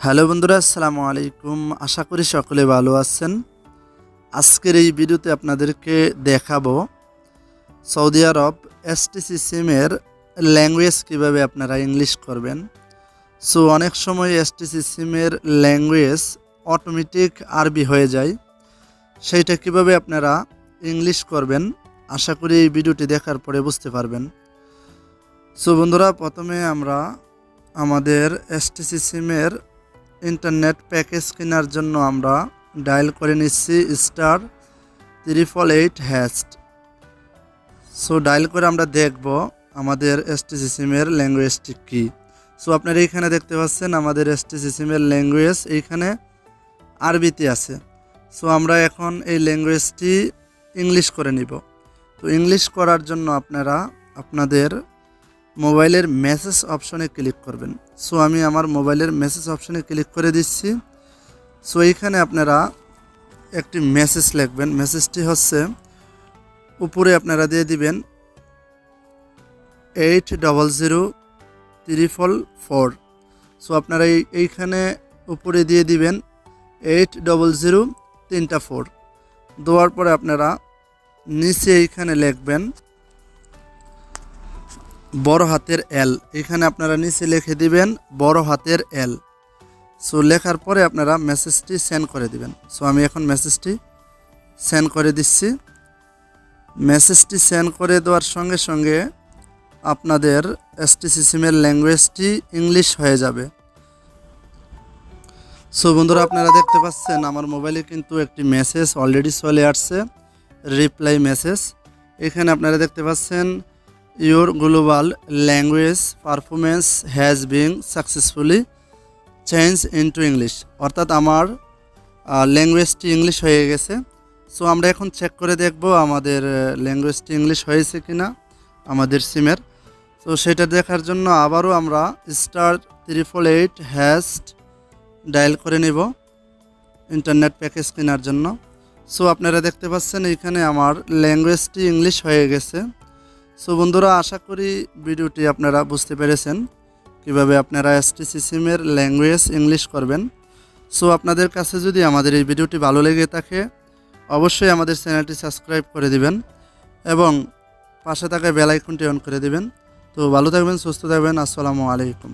Hello বন্ধুরা, আসসালামু আলাইকুম। আশা করি সকলে ভালো আছেন। আজকের এই ভিডিওতে আপনাদেরকে দেখাবো সৌদি আরব এসটিসি সিমের ল্যাঙ্গুয়েজ কীভাবে আপনারা ইংলিশ করবেন। সো অনেক সময় এসটিসি সিমের ল্যাঙ্গুয়েজ অটোমেটিক আরবি হয়ে যায়। সেইটা কীভাবে আপনারা ইংলিশ করবেন, আশা করি এই ভিডিওটি দেখার পরে বুঝতে পারবেন। সো বন্ধুরা, প্রথমে আমরা আমাদের এসটিসি সিমের ইন্টারনেট প্যাকেজ কেনার জন্য আমরা ডায়াল করে নিচ্ছি star triple eight hash. So dial করে আমরা দেখব আমাদের এসটিসি সিমের ল্যাঙ্গুয়েজটি কী। সো আপনারা এইখানে দেখতে পাচ্ছেন আমাদের এসটিসি সিমের ল্যাঙ্গুয়েজ এইখানে আরবিতে আছে। সো আমরা এখন এই ল্যাঙ্গুয়েজটি ইংলিশ করে নিব। তো ইংলিশ করার জন্য আপনারা আপনাদের মোবাইলের মেসেজ অপশনে ক্লিক করবেন। সো আমি আমার মোবাইলের মেসেজ অপশনে ক্লিক করে দিচ্ছি। সো এইখানে আপনারা একটি মেসেজ লিখবেন। মেসেজটি হচ্ছে, উপরে আপনারা দিয়ে দিবেন eight double zero triple four so আপনারা এই, এইখানে উপরে দিয়ে দিবেন এইট ডবল জিরো তিনটা ফোর দেওয়ার পরে আপনারা নিচে এইখানে লিখবেন বড় হাতের এল এখানে আপনারা নিচে লিখে দিবেন, বড় হাতের এল সো লেখার পরে আপনারা মেসেজটি সেন্ড করে দিবেন। সো আমি এখন মেসেজটি সেন্ড করে দিচ্ছি। মেসেজটি সেন্ড করে দেওয়ার সঙ্গে সঙ্গে আপনাদের এসটিসি সিমের ল্যাঙ্গুয়েজটি ইংলিশ হয়ে যাবে। সো বন্ধুরা, আপনারা দেখতে পাচ্ছেন, আমার মোবাইলে কিন্তু একটি মেসেজ অলরেডি চলে আসছে রিপ্লাই মেসেজ এখানে আপনারা দেখতে পাচ্ছেন your global language performance has being successfully change into English অর্থাৎ আমার ল্যাঙ্গুয়েজটি ইংলিশ হয়ে গেছে। সো আমরা এখন চেক করে দেখব আমাদের ল্যাঙ্গুয়েজটি ইংলিশ হয়েছে কি না আমাদের সিমের। সো সেটা দেখার জন্য আবারও আমরা star triple eight hash dial করে নেব ইন্টারনেট প্যাকেজ কেনার জন্য। সো আপনারা দেখতে পাচ্ছেন এখানে আমার ল্যাঙ্গুয়েজটি ইংলিশ হয়ে গেছে। সো বন্ধুরা, আশা করি ভিডিওটি আপনারা বুঝতে পেরেছেন কীভাবে আপনারা এসটিসি সিমের ল্যাঙ্গুয়েজ ইংলিশ করবেন। সো আপনাদের কাছে যদি আমাদের এই ভিডিওটি ভালো লেগে থাকে, অবশ্যই আমাদের চ্যানেলটি সাবস্ক্রাইব করে দিবেন এবং পাশে থাকা বেল আইকনটি অন করে দিবেন। তো, ভালো থাকবেন, সুস্থ থাকবেন। আসসালামু আলাইকুম।